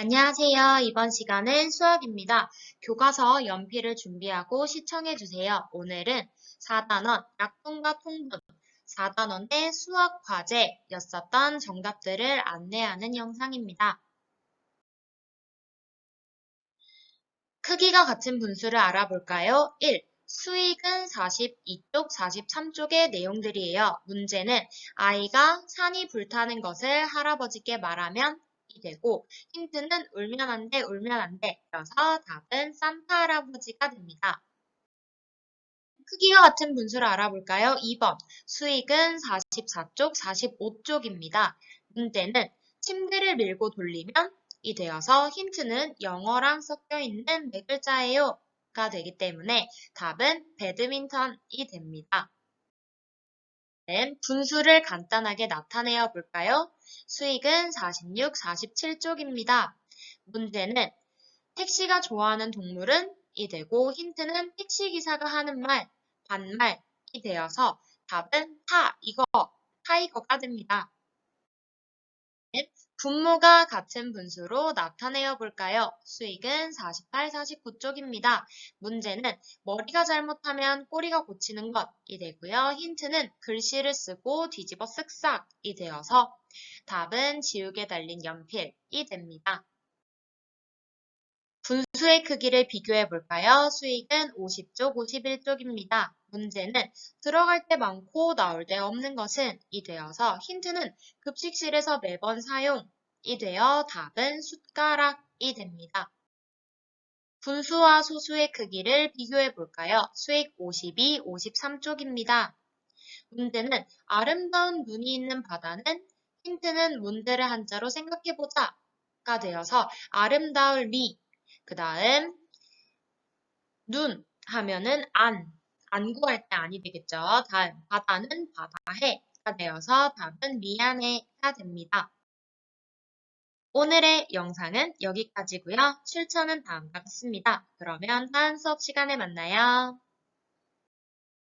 안녕하세요. 이번 시간은 수학입니다. 교과서 연필을 준비하고 시청해주세요. 오늘은 4단원 약분과 통분, 4단원의 수학 과제였었던 정답들을 안내하는 영상입니다. 크기가 같은 분수를 알아볼까요? 1. 수익은 42쪽, 43쪽의 내용들이에요. 문제는 아이가 산이 불타는 것을 할아버지께 말하면 이 되고 힌트는 울면 안 돼, 울면 안 돼. 그래서 답은 산타 할아버지가 됩니다. 크기가 같은 분수를 알아볼까요? 2번 수익은 44쪽, 45쪽입니다. 문제는 침대를 밀고 돌리면 이 되어서 힌트는 영어랑 섞여 있는 네 글자예요. 가 되기 때문에 답은 배드민턴이 됩니다. 분수를 간단하게 나타내어 볼까요? 수익은 46, 47쪽입니다. 문제는 택시가 좋아하는 동물은 이 되고 힌트는 택시기사가 하는 말, 반말이 되어서 답은 타, 이거, 타이거가 됩니다. 분모가 같은 분수로 나타내어 볼까요? 수익은 48, 49쪽입니다. 문제는 머리가 잘못하면 꼬리가 고치는 것이 되고요. 힌트는 글씨를 쓰고 뒤집어 쓱싹이 되어서 답은 지우개 달린 연필이 됩니다. 분수의 크기를 비교해 볼까요? 수익은 50쪽, 51쪽입니다. 문제는 들어갈 때 많고 나올 때 없는 것은 이 되어서 힌트는 급식실에서 매번 사용이 되어 답은 숟가락이 됩니다. 분수와 소수의 크기를 비교해 볼까요? 수익 52, 53쪽입니다. 문제는 아름다운 눈이 있는 바다는 힌트는 문제를 한자로 생각해보자가 되어서 아름다울 미, 그 다음 눈 하면은 안, 안 구할 때 아니 되겠죠. 다음 바다는 바다해가 되어서 답은 미안해가 됩니다. 오늘의 영상은 여기까지고요. 출처는 다음과 같습니다. 그러면 다음 수업 시간에 만나요.